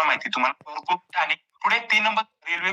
पूर्ण माहिती तुम्हाला भरपूर आणि पुढे तीन नंबर रेल्वे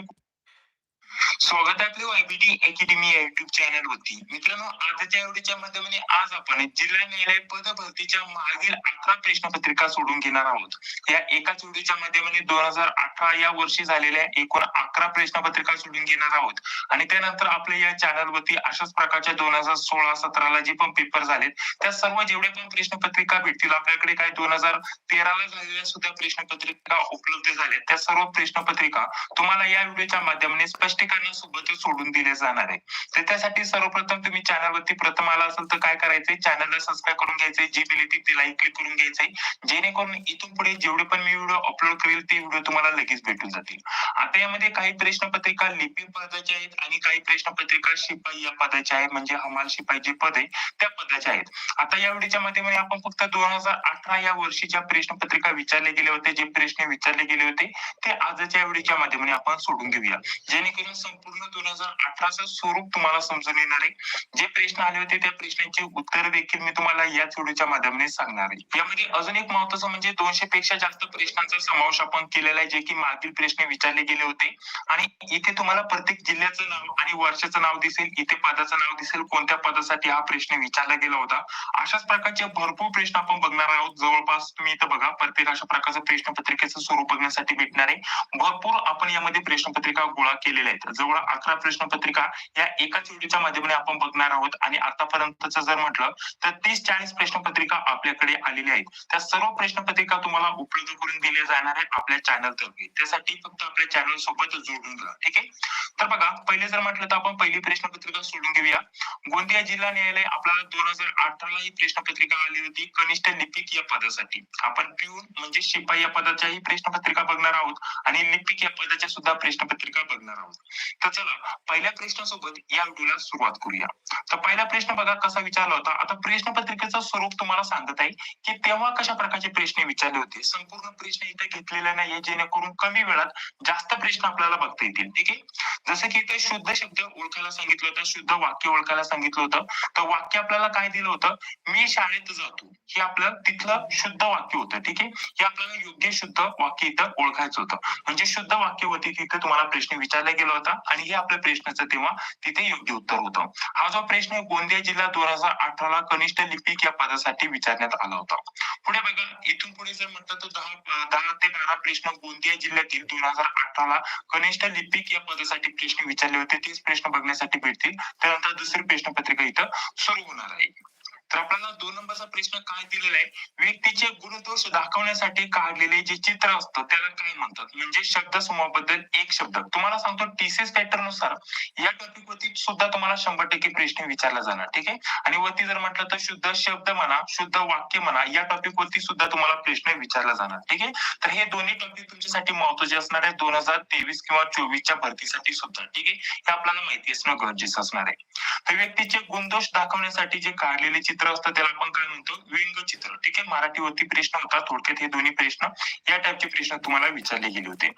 स्वागत आहे आपले वायबीटी अकॅडमी या युट्यूब चॅनल वरती. मित्रांनो आजच्या एवढीच्या माध्यमाने आज आपण जिल्हा न्यायालय पद भरतीच्या मागील अकरा प्रश्नपत्रिका सोडून घेणार आहोत. या एकाच व्हिडिओच्या माध्यमाने दोन हजार अठरा या वर्षी झालेल्या एकूण अकरा प्रश्नपत्रिका सोडून घेणार आहोत. आणि त्यानंतर आपल्या या चॅनल वरती अशाच प्रकारच्या दोन हजार सोळा सतराला जे पण पेपर झालेत त्या सर्व जेवढे पण प्रश्नपत्रिका भेटतील आपल्याकडे काय दोन हजार तेराला झालेल्या सुद्धा प्रश्नपत्रिका उपलब्ध झाल्या त्या सर्व प्रश्नपत्रिका तुम्हाला या व्हिडिओच्या माध्यमाने स्पष्टीकरण स्पष्टीकरणासोबत सोडून दिले जाणार आहे. तर त्यासाठी सर्वप्रथम तुम्ही चॅनलवरती प्रथम आला असेल तर काय करायचंय? चॅनलला सबस्क्राईब करून घ्यायचंय. जी दिली ती ते लाईक क्लिक करून घ्यायचंय. जेणेकरून इथून पुढे जेवढे पण मी व्हिडिओ अपलोड करेल ते व्हिडिओ तुम्हाला लगेच भेटून जातील. आता यामध्ये काही प्रश्नपत्रिका लिपी पदाच्या आहेत आणि काही प्रश्नपत्रिका शिपाई या पदाच्या आहेत. म्हणजे हमाल शिपाई जे पद आहे त्या पदाच्या आहेत. आता या व्हिडिओच्या माध्यमाने आपण फक्त दोन हजार अठरा या वर्षीच्या प्रश्नपत्रिका विचारले गेले होते. जे प्रश्न विचारले गेले होते ते आजच्या व्हिडिओच्या माध्यमाने आपण सोडून घेऊया जेणेकरून संपूर्ण दोन हजार अठराचं स्वरूप तुम्हाला समजून येणार आहे. जे प्रश्न आले होते त्या प्रश्नांची उत्तर देखील मी तुम्हाला याच व्हिडिओच्या माध्यमाने सांगणार आहे. यामध्ये अजून एक महत्वाचं म्हणजे दोनशे पेक्षा जास्त प्रश्नांचा समावेश आपण केलेला आहे जे की मागील प्रश्न विचारले गेले होते. आणि इथे तुम्हाला प्रत्येक जिल्ह्याचं नाव आणि वर्षाचं नाव दिसेल इथे पदाचं नाव दिसेल कोणत्या पदासाठी हा प्रश्न विचारला गेला होता. अशाच प्रकारचे भरपूर प्रश्न आपण बघणार आहोत. जवळपास तुम्ही इथे बघा प्रत्येक अशा प्रकारचं प्रश्नपत्रिकेचं स्वरूप बघण्यासाठी भेटणार आहे. भरपूर आपण यामध्ये प्रश्नपत्रिका गोळा केलेल्या आहेत. जवळ अकरा प्रश्नपत्रिका या एकाच व्हिडिओच्या माध्यमाने आपण बघणार आहोत. आणि आतापर्यंतच जर म्हटलं तर तीस चाळीस प्रश्नपत्रिका आपल्याकडे आलेल्या आहेत. त्या सर्व प्रश्नपत्रिका तुम्हाला उपलब्ध करून दिल्या जाणार आहेत आपल्या चॅनल तर्फे. त्यासाठी फक्त आपल्या चॅनल सोबत जोडून घ्या ठीक आहे? तर बघा पहिले जर म्हटलं तर आपण पहिली प्रश्नपत्रिका सोडून घेऊया. गोंदिया जिल्हा न्यायालय आपल्याला दोन हजार अठराला ही प्रश्नपत्रिका आली होती कनिष्ठ लिपिक या पदासाठी. आपण पिऊन म्हणजे शिपाई या पदाच्याही प्रश्नपत्रिका बघणार आहोत आणि लिपिक या पदाच्या सुद्धा प्रश्नपत्रिका बघणार आहोत. तर चला पहिल्या प्रश्नासोबत या व्हिडिओला सुरुवात करूया. तर पहिला प्रश्न बघा कसा विचारला होता. आता प्रश्नपत्रिकेचं स्वरूप तुम्हाला सांगत आहे की तेव्हा कशा प्रकारचे प्रश्न विचारले होते? संपूर्ण प्रश्न इथे घेतलेला नाहीये जेणेकरून कमी वेळात जास्त प्रश्न आपल्याला बघता येतील. ठीक आहे? जसं की इथे शुद्ध शब्द ओळखायला सांगितलं होतं शुद्ध वाक्य ओळखायला सांगितलं होतं. तर वाक्य आपल्याला काय दिलं होतं? मी शाळेत जातो. हे आपलं तिथलं शुद्ध वाक्य होतं. ठीक आहे? हे आपल्याला योग्य शुद्ध वाक्य इथं ओळखायचं होतं. म्हणजे शुद्ध वाक्य होती तिथे तुम्हाला प्रश्न विचारला गेला होता आणि हे आपल्या प्रश्नाचं तेव्हा तिथे योग्य उत्तर होतं. हा जो प्रश्न गोंदिया जिल्हा दोन हजार अठराला कनिष्ठ लिपिक या पदासाठी विचारण्यात आला होता. पुढे बघा इथून पुढे जर म्हटलं तर दहा दहा ते बारा प्रश्न गोंदिया जिल्ह्यातील दोन हजार अठराला कनिष्ठ लिपिक या पदासाठी प्रश्न विचारले होते. तेच प्रश्न बघण्यासाठी भेटतील. त्यानंतर दुसरे प्रश्न प्रश्नपत्रिका इथं सुरू होणार आहे. तर आपल्याला दोन नंबरचा प्रश्न काय दिलेला आहे? व्यक्तीचे गुणदोष दाखवण्यासाठी काढलेले जे चित्र असतं त्याला काय म्हणतात? म्हणजे शब्द समूहाबद्दल एक शब्द. तुम्हाला सांगतो टीसीएस पॅटर्ननुसार या टॉपिक वरती सुद्धा तुम्हाला शंभर टक्के प्रश्न विचारला जाणार ठीक आहे? आणि वरती जर म्हटलं तर शुद्ध शब्द म्हणा शुद्ध वाक्य म्हणा या टॉपिक वरती सुद्धा तुम्हाला प्रश्न विचारला जाणार ठीक आहे? तर हे दोन्ही टॉपिक तुमच्यासाठी महत्त्वाचे असणार आहे दोन हजार तेवीस किंवा चोवीसच्या भरतीसाठी सुद्धा ठीक आहे? हे आपल्याला माहिती असणं गरजेचं असणार आहे. तर व्यक्तीचे गुणदोष दाखवण्यासाठी जे काढलेले चित्र असतं त्याला आपण काय म्हणतो? व्यंगचित्र ठीक आहे? मराठीवरती प्रश्न होता थोडक्यात हे दोन्ही प्रश्न. या टाइपचे प्रश्न तुम्हाला विचारले गेले होते.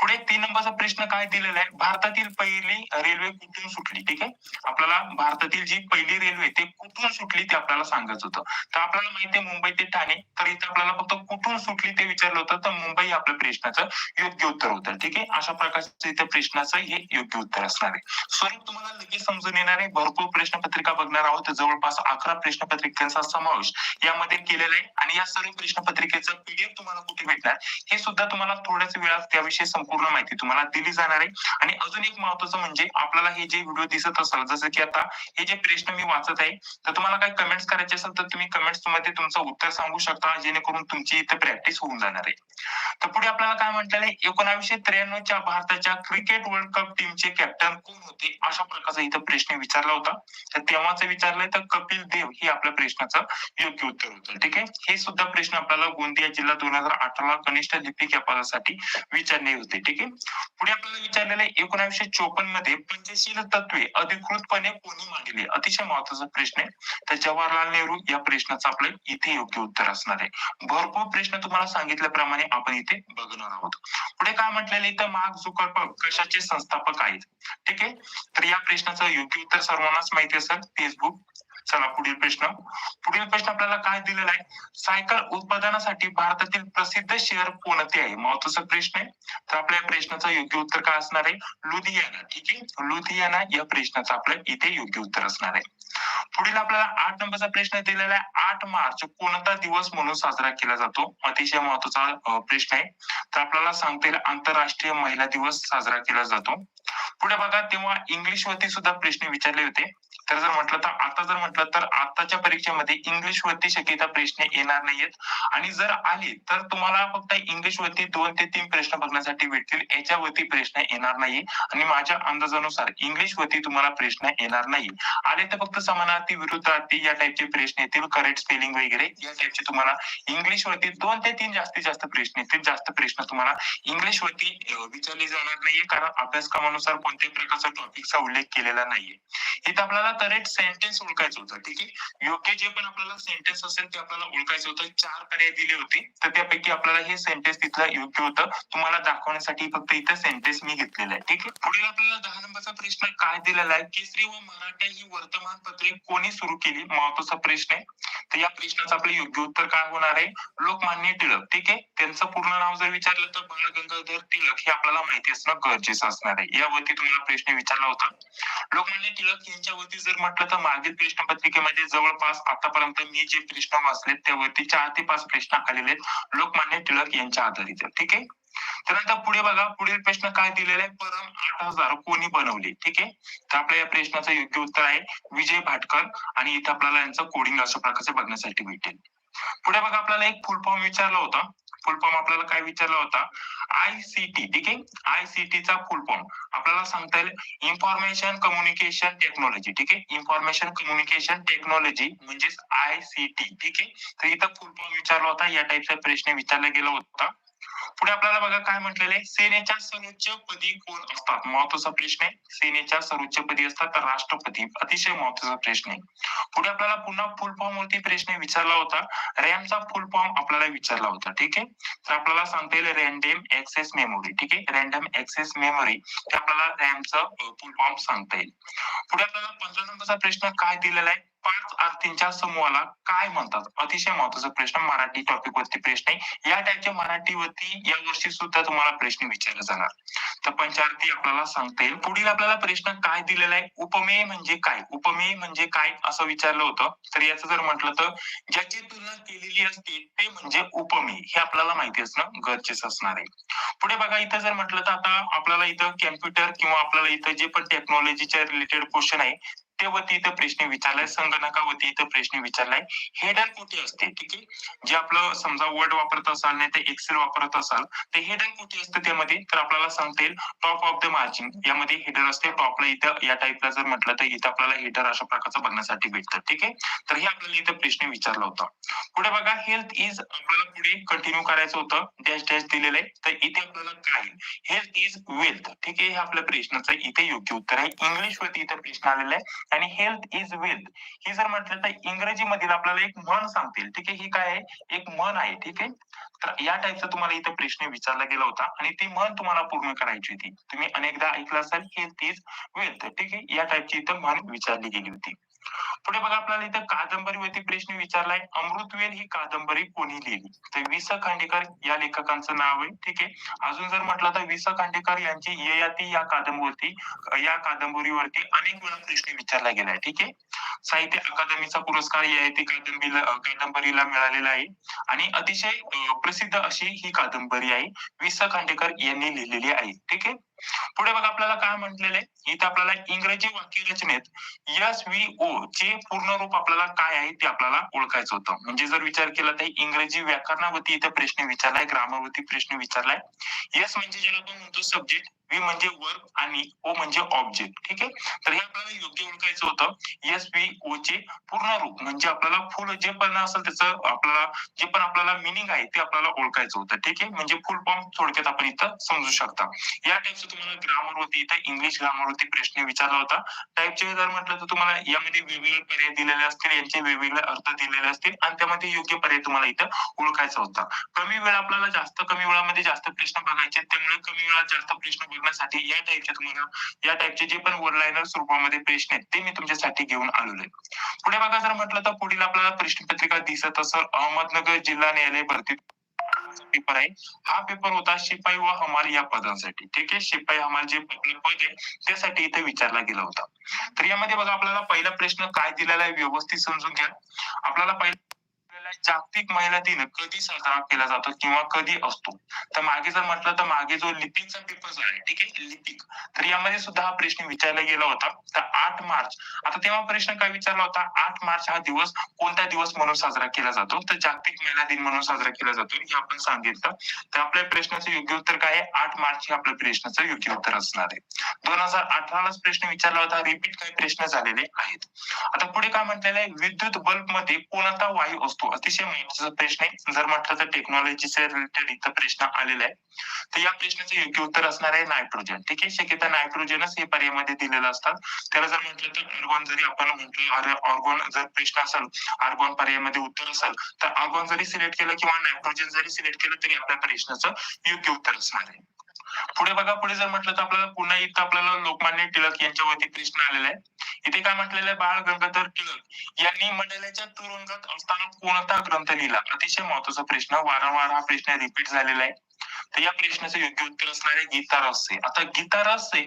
पुढे तीन नंबरचा प्रश्न काय दिलेला आहे? भारतातील पहिली रेल्वे कुठून सुटली? ठीक आहे? आपल्याला भारतातील जी पहिली रेल्वे ते कुठून सुटली ते आपल्याला सांगायचं होतं. तर आपल्याला माहिती आहे मुंबई ते ठाणे. तर इथे आपल्याला फक्त कुठून सुटली ते विचारलं होतं. तर मुंबई आपल्या प्रश्नाचं योग्य उत्तर होतं. ठीक आहे? अशा प्रकारचं इथे प्रश्नाचं हे योग्य उत्तर असणार आहे. स्वरूप तुम्हाला लगेच समजून येणार आहे. भरपूर प्रश्नपत्रिका बघणार आहोत. जवळपास अकरा प्रश्न कृष्ण पत्रिकेचा समावेश यामध्ये केलेला आहे. आणि या सर्व कृष्ण पत्रिकेचं पीडीएफ तुम्हाला कुठे भेटणार हे सुद्धा तुम्हाला थोड्याच वेळात त्याविषयी संपूर्ण माहिती तुम्हाला दिली जाणार आहे. आणि अजून एक महत्वाचं म्हणजे आपल्याला हे जे व्हिडिओ दिसत असाल जसं की आता हे जे प्रश्न मी वाचत आहे तर तुम्हाला काही कमेंट्स करायचे असेल तर तुम्ही कमेंट्समध्ये तुमचं उत्तर सांगू शकता जेणेकरून तुमची इथे प्रॅक्टिस होऊन जाणार आहे. तर पुढे आपल्याला काय म्हटलेलं आहे एकोणावीसशे त्र्याण्णवच्या भारताच्या क्रिकेट वर्ल्ड कप टीमचे कॅप्टन कोण होते अशा प्रकारचा इथं प्रश्न विचारला होता. तर तेव्हाच विचारलंय तर कपिल देव हे आपल्या प्रश्नाचं योग्य उत्तर होतं. ठीक आहे? हे सुद्धा प्रश्न आपल्याला गोंदिया जिल्हा दोन हजार अठरा कनिष्ठ लिपिक या पदासाठी विचारले होते. ठीक आहे? पुढे आपल्याला विचारलेले आहे चोपन्नमध्ये पंचशील तत्वे अधिकृतपणे कोणी मांडली? अतिशय महत्त्वाचा प्रश्न आहे. तर जवाहरलाल नेहरू या प्रश्नाचं आपलं इथे योग्य उत्तर असणार आहे. भरपूर प्रश्न तुम्हाला सांगितल्याप्रमाणे आपण इथे बघणार आहोत. पुढे काय म्हटलेले तर मार्क झुकरबर्ग कशाचे संस्थापक आहेत? ठीक आहे? तर या प्रश्नाचं योग्य उत्तर सर्वांनाच माहिती असेल. फेसबुक चला पुढील प्रश्न. पुढील प्रश्न आपल्याला काय दिलेला आहे? सायकल उत्पादनासाठी भारतातील प्रसिद्ध शहर कोणते आहे? महत्त्वाचा प्रश्न आहे. तर आपल्या या प्रश्नाचं योग्य उत्तर काय असणार आहे? लुधियाना. ठीक आहे? लुधियाना या प्रश्नाचं आपलं इथे योग्य उत्तर असणार आहे. पुढील आपल्याला आठ नंबरचा प्रश्न दिलेला आहे. आठ मार्च कोणता दिवस म्हणून साजरा केला जातो? अतिशय महत्त्वाचा प्रश्न आहे. तर आपल्याला सांगता येईल आंतरराष्ट्रीय महिला दिवस साजरा केला जातो. पुढे बघा तेव्हा इंग्लिश वरती सुद्धा प्रश्न विचारले होते. तर जर म्हटलं तर आता जर म्हटलं तर आताच्या परीक्षेमध्ये इंग्लिश वरती शक्यता प्रश्न येणार नाहीयेत. आणि जर आले तर तुम्हाला फक्त इंग्लिश वरती दोन ते तीन प्रश्न बघण्यासाठी भेटतील. याच्यावरती प्रश्न येणार नाही आणि माझ्या अंदाजानुसार इंग्लिश वरती तुम्हाला प्रश्न येणार नाही. आले तर फक्त समानार्थी विरुद्धार्थी या टाईपचे प्रश्न येतील करेक्ट स्पेलिंग वगैरे. या टाईपचे तुम्हाला इंग्लिश वरती दोन ते तीन जास्तीत जास्त प्रश्न येतील. जास्त प्रश्न तुम्हाला इंग्लिश वरती विचारले जाणार नाहीये. कारण अभ्यासक्रमानुसार कोणत्याही प्रकारचा टॉपिकचा उल्लेख केलेला नाहीये. इथं आपल्याला करेक्ट सेंटेन्स ओळखायचं होतं ठीक आहे? योग्य जे पण आपल्याला सेंटेन्स असेल ते आपल्याला ओळखायचं होतं. चार पर्याय दिले होते. तर त्यापैकी आपल्याला हे सेंटेन्स तिथलं योग्य होतं. तुम्हाला दाखवण्यासाठी फक्त इथं सेंटेन्स मी घेतलेला आहे ठीक आहे? पुढील आपल्याला दहा नंबरचा प्रश्न काय दिलेला आहे? केसरी व मराठा ही वर्तमानपत्र कोणी सुरू केली महत्त्वाचा प्रश्न आहे. तर या प्रश्नाचं आपलं योग्य उत्तर काय होणार आहे? लोकमान्य टिळक ठीक आहे? त्यांचं पूर्ण नाव जर विचारलं तर बाळ गंगाधर टिळक हे आपल्याला माहिती असणं गरजेचं असणार आहे. यावरती तुम्हाला प्रश्न विचारला होता. लोकमान्य टिळक यांच्यावरती जर म्हटलं तर मागील प्रश्नपत्रिकेमध्ये जवळपास आतापर्यंत मी जे प्रश्न वाचलेत त्यावरती चार ते पाच प्रश्न आलेले आहेत. लोकमान्य टिळक यांच्या आधारित ठीक आहे? त्यानंतर पुढे बघा पुढील प्रश्न काय दिलेला? आहे परम आठ हजार कोणी बनवले? ठीक आहे? तर आपल्या या प्रश्नाचं योग्य उत्तर आहे विजय भाटकर आणि इथे आपल्याला यांचं कोडिंग अशा प्रकारचे बघण्यासाठी भेटेल. पुढे बघा आपल्याला एक फुल फॉर्म विचारला होता. फुल फॉर्म आपल्याला काय विचारला होता? आय सी टी ठीक आहे? आय सी टी चा फुल फॉर्म आपल्याला सांगता येईल इन्फॉर्मेशन कम्युनिकेशन टेक्नॉलॉजी ठीक आहे? इन्फॉर्मेशन कम्युनिकेशन टेक्नॉलॉजी म्हणजेच आय सी टी ठीक आहे? तर इथं फुल फॉर्म विचारला होता. या टाईपचा प्रश्न विचारला गेला होता. पुढे आपल्याला बघा काय म्हटलेलं? आहे सेनेच्या सर्वोच्च पदी कोण असतात? महत्त्वाचा प्रश्न आहे. सेनेच्या सर्वोच्च पदी असतात तर राष्ट्रपती. अतिशय महत्त्वाचा प्रश्न आहे. पुढे आपल्याला पुन्हा फुल फॉर्म वरती प्रश्न विचारला होता. रॅमचा फुल फॉर्म आपल्याला विचारला होता. ठीक आहे? तर आपल्याला सांगता येईल रॅन्डम ऍक्सेस मेमोरी ठीक आहे? रॅन्डम ऍक्सेस मेमोरी ते आपल्याला रॅमचा फुल फॉर्म सांगता येईल. पुढे आपल्याला पंधरा नंबरचा प्रश्न काय दिलेला आहे? पाच अर्थींच्या समूहाला काय म्हणतात? अतिशय महत्त्वाचा प्रश्न. मराठी टॉपिक वरती प्रश्न आहे. या टाईपच्या मराठीवरती या वर्षी सुद्धा तुम्हाला प्रश्न विचारले जाणार. तर पंचार्थी आपल्याला सांगता येईल. पुढील आपल्याला प्रश्न काय दिलेला आहे? उपमेय म्हणजे काय? उपमेय म्हणजे काय? असं विचारलं होतं. तर याचं जर म्हटलं तर ज्याची तुलना केलेली असते ते म्हणजे उपमेय. हे आपल्याला माहिती असणं गरजेचं असणार आहे. पुढे बघा इथं जर म्हटलं तर आता आपल्याला इथं कॅम्प्युटर किंवा आपल्याला इथं जे पण टेक्नॉलॉजीच्या रिलेटेड क्वेश्चन आहे वरती इथं प्रश्न विचारलाय संगणकावरती इथं प्रश्न विचारलाय. हेडर कुठे असते? ठीक आहे? जे आपलं समजा वर्ड वापरत असाल नाही तर एक्सेल वापरत असाल तर हेडर कुठे असतं त्यामध्ये? तर आपल्याला सांगता येईल टॉप ऑफ द मार्जिन यामध्ये हेडर असते टॉपला इथं या टाईपला जर म्हटलं तर इथं आपल्याला हेडर अशा प्रकारचं बघण्यासाठी भेटतं. ठीक आहे? तर हे आपल्याला इथं प्रश्न विचारला होता. पुढे बघा हेल्थ इज आपल्याला पुढे कंटिन्यू करायचं होतं. डॅश डॅश दिलेलं आहे. तर इथे आपल्याला काय? हेल्थ इज वेल्थ ठीक आहे? हे आपल्या प्रश्नाचं इथे योग्य उत्तर आहे. इंग्लिश वरती इथं प्रश्न आलेला आहे. आणि हेल्थ इज वेल्थ हे जर म्हटलं तर इंग्रजी मधील आपल्याला एक म्हण सांगतील. ठीक आहे? ही काय आहे? एक म्हण आहे. ठीक आहे? तर या टाईपचा तुम्हाला इथं प्रश्न विचारला गेला होता आणि ती म्हण तुम्हाला पूर्ण करायची होती. तुम्ही अनेकदा ऐकलं असाल हेल्थ इज वेल्थ ठीक आहे? या टाईपची इथं म्हण विचारली गेली होती. पुढे बघा आपल्याला इथं कादंबरीवरती प्रश्न विचारलाय. अमृतवेल ही कादंबरी कोणी लिहिली? तर वि स खांडेकर या लेखकांचं नाव आहे. ठीक आहे? अजून जर म्हटलं तर वि स खांडेकर यांची ययाती या कादंबरीवरती या कादंबरीवरती अनेक वेळा प्रश्न विचारला गेलाय. ठीक आहे? साहित्य अकादमीचा पुरस्कार ययाती कादंबरीला कादंबरीला मिळालेला आहे. आणि अतिशय प्रसिद्ध अशी ही कादंबरी आहे. वि स खांडेकर यांनी लिहिलेली आहे. ठीक आहे? पुढे बघा आपल्याला काय म्हटलेलं आहे. इथे आपल्याला इंग्रजी वाक्यरचनेत एस व्ही ओ चे पूर्ण रूप आपल्याला काय आहे ते आपल्याला ओळखायचं होतं. म्हणजे जर विचार केला तर इंग्रजी व्याकरणावरती इथे प्रश्न विचारलाय ग्रामरवरती प्रश्न विचारलाय. एस म्हणजे ज्याला आपण म्हणतो सब्जेक्ट व्ही म्हणजे वर्ब आणि ओ म्हणजे ऑब्जेक्ट. ठीक आहे? तर हे आपल्याला योग्य ओळखायचं होतं. एस व्ही ओ चे पूर्ण रूप. म्हणजे आपल्याला फुल जे पण असेल त्याचं आपल्याला जे पण आपल्याला मिनिंग आहे ते आपल्याला ओळखायचं होतं. ठीक आहे? म्हणजे फुल फॉर्म थोडक्यात आपण इथं समजू शकता. या टाईपचं तुम्हाला ग्रामर वरती इथं इंग्लिश ग्रामर वरती प्रश्न विचारला होता. टाईपचे जर म्हटलं तर तुम्हाला यामध्ये वेगवेगळे पर्याय दिलेले असतील यांचे वेगवेगळे अर्थ दिलेले असतील आणि त्यामध्ये योग्य पर्याय तुम्हाला इथं ओळखायचा होता. कमी वेळ आपल्याला जास्त कमी वेळामध्ये जास्त प्रश्न बघायचे त्यामुळे कमी वेळात जास्त प्रश्न बघण्यासाठी या टाईपचे तुम्हाला या टाईपचे जे पण वन लाईनर स्वरूपामध्ये प्रश्न आहेत ते मी तुमच्यासाठी घेऊन आलेलो आहे. पुढे बघा जर म्हटलं तर पुढील आपल्याला प्रश्नपत्रिका दिसत असेल अहमदनगर जिल्हा न्यायालय भरती पेपर आहे. हा पेपर होता शिपाई व हमाल या पदांसाठी. ठीक आहे? शिपाई हमाल जे पद आहे त्यासाठी इथे विचारला गेला होता. तर यामध्ये बघा आपल्याला पहिला प्रश्न काय दिलेला आहे व्यवस्थित समजून घ्या. आपल्याला पहिला जागतिक महिला दिन कधी साजरा केला जातो किंवा कधी असतो? तर मागे जर म्हटलं तर मागे जो लिपिकचा पेपर जो आहे ठीक आहे? लिपिक. तर यामध्ये सुद्धा हा प्रश्न विचारला गेला होता. तर आठ मार्च. आता तेव्हा प्रश्न काय विचारला होता? आठ मार्च हा दिवस कोणता दिवस म्हणून साजरा केला जातो? तर जागतिक महिला दिन म्हणून साजरा केला जातो. हे आपण सांगितलं. तर आपल्या प्रश्नाचं योग्य उत्तर काय आहे? आठ मार्च हे आपल्या प्रश्नाचं योग्य उत्तर असणार आहे. दोन हजार अठरालाच प्रश्न विचारला होता. रिपीट काही प्रश्न झालेले आहेत? आता पुढे काय म्हटलेलं आहे? विद्युत बल्बमध्ये कोणता वायू असतो. अतिशय महत्त्वाचा प्रश्न आहे. जर म्हटलं तर टेक्नॉलॉजीच्या रिलेटेड इथं प्रश्न आलेला आहे. तर या प्रश्नाचं योग्य उत्तर असणार आहे नायट्रोजन ठीक आहे? शक्यता नायट्रोजनच हे पर्यायमध्ये दिलेलं असतात. त्याला जर म्हटलं तर ऑर्गॉन जरी आपण म्हटलं ऑर्गॉन जर प्रश्न असेल ऑर्गॉन पर्यायमध्ये उत्तर असेल तर ऑर्गॉन जरी सिलेक्ट केलं किंवा नायट्रोजन जरी सिलेक्ट केलं तरी आपल्या प्रश्नाचं योग्य उत्तर असणार आहे. पुढे बघा पुढे जर म्हटलं तर आपल्याला पुन्हा इथं आपल्याला लोकमान्य टिळक यांच्यावरती प्रश्न आलेला आहे. इथे काय म्हटलेलं आहे? बाळ गंगाधर टिळक यांनी मंडळाच्या तुरुंगात असताना कोणता ग्रंथ लिहिला? अतिशय महत्त्वाचा प्रश्न. वारंवार हा प्रश्न रिपीट झालेला आहे. तर या प्रश्नाचं योग्य उत्तर असणार आहे गीता रहस्य आता गीता रहस्य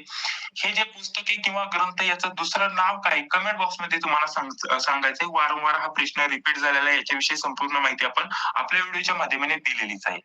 हे जे पुस्तके किंवा ग्रंथ याचं दुसरं नाव काय? कमेंट बॉक्समध्ये तुम्हाला सांगायचंय. वारंवार हा प्रश्न रिपीट झालेला आहे याच्याविषयी संपूर्ण माहिती आपण आपल्या व्हिडिओच्या माध्यमाने दिलेलीच आहे.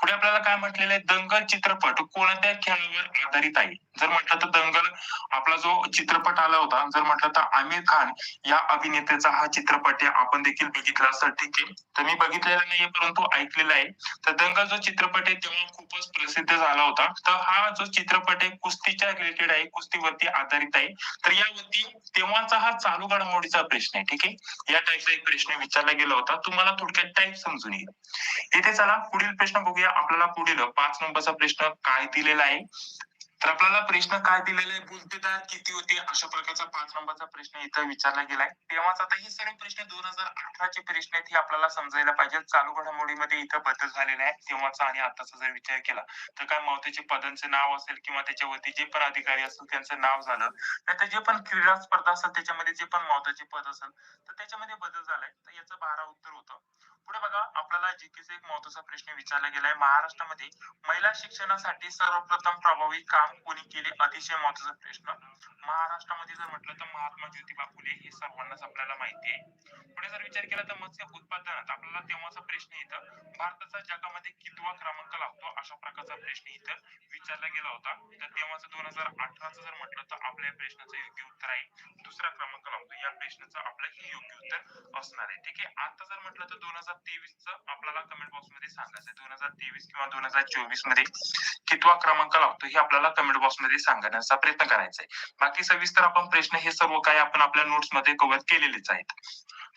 पुढे आपल्याला काय म्हटलेलं आहे? दंगल चित्रपट कोणत्या खेळावर आधारित आहे? जर म्हटलं तर दंगल आपला जो चित्रपट आला होता जर म्हटलं तर आमिर खान या अभिनेत्याचा हा चित्रपट आहे आपण देखील बघितला. असं ठीक आहे. तर मी बघितलेला नाहीये परंतु ऐकलेला आहे. तर दंगल जो चित्रपट आहे तेव्हा खूपच प्रसिद्ध झाला होता. तर हा जो चित्रपट आहे कुस्तीच्या रिलेटेड आहे कुस्तीवरती आधारित आहे. तर यावरती तेव्हाचा हा चालू घडामोडीचा प्रश्न आहे ठीक आहे? या टाईपचा एक प्रश्न विचारला गेला होता. तुम्हाला थोडक्यात टाईप समजून येईल. इथे चला पुढील प्रश्न बघूया. आपल्याला पुढील पाच नंबरचा प्रश्न काय दिलेला आहे. तर आपल्याला प्रश्न काय दिलेला आहे? बुद्धिदार किती होते? अशा प्रकारचा पाच नंबरचा प्रश्न इथं विचारला गेलाय. तेव्हाच आता हे सर्व प्रश्न दोन हजार अठराचे प्रश्न आहेत हे आपल्याला समजायला पाहिजे. चालू घडामोडीमध्ये इथं बदल झालेला आहे. तेव्हाचा आणि आताचा जर विचार केला तर काय महत्त्वाचे पदांचे नाव असेल किंवा त्याच्यावरती जे पण अधिकारी असतील त्यांचं नाव झालं. नाहीतर जे पण क्रीडा स्पर्धा असतात त्याच्यामध्ये जे पण मावताचे पद असेल तर त्याच्यामध्ये बदल झालाय. तर याचं बारा उत्तर होतं. पुढे बघा आपल्याला जीकेचा एक महत्त्वाचा प्रश्न विचारला गेलाय. महाराष्ट्रामध्ये महिला शिक्षणासाठी सर्वप्रथम प्रभावी काम कोणी केले? अतिशय महत्त्वाचा प्रश्न. महाराष्ट्रामध्ये जर म्हटलं तर महात्मा ज्योतिबा फुले हे सर्वांनाच आपल्याला माहिती आहे. पुढे जर विचार केला तर मत्स्य उत्पादनात आपल्याला तेव्हाचा प्रश्न येतं भारताचा जगामध्ये कितवा क्रमांक लागतो अशा प्रकारचा प्रश्न इथं विचारला गेला होता. तर तेव्हाचा दोन हजार अठराचा जर म्हटलं तर आपल्या प्रश्नाचं योग्य उत्तर आहे. दुसरा क्रमांक लागतो. या प्रश्नाचं आपलं हे योग्य उत्तर असणार आहे. ठीक आहे? आता जर म्हटलं तर दोन हजार तेवीस आपल्याला कमेंट बॉक्समध्ये सांगायचं दोन हजार तेवीस किंवा दोन हजार चोवीसमध्ये कितवा क्रमांक लागतो हे आपल्याला कमेंट बॉक्समध्ये सांगण्याचा प्रयत्न करायचा आहे बाकी सविस्तर आपण प्रश्न हे सर्व काही आपण आपल्या नोट्समध्ये कव्हर केलेलेच आहेत.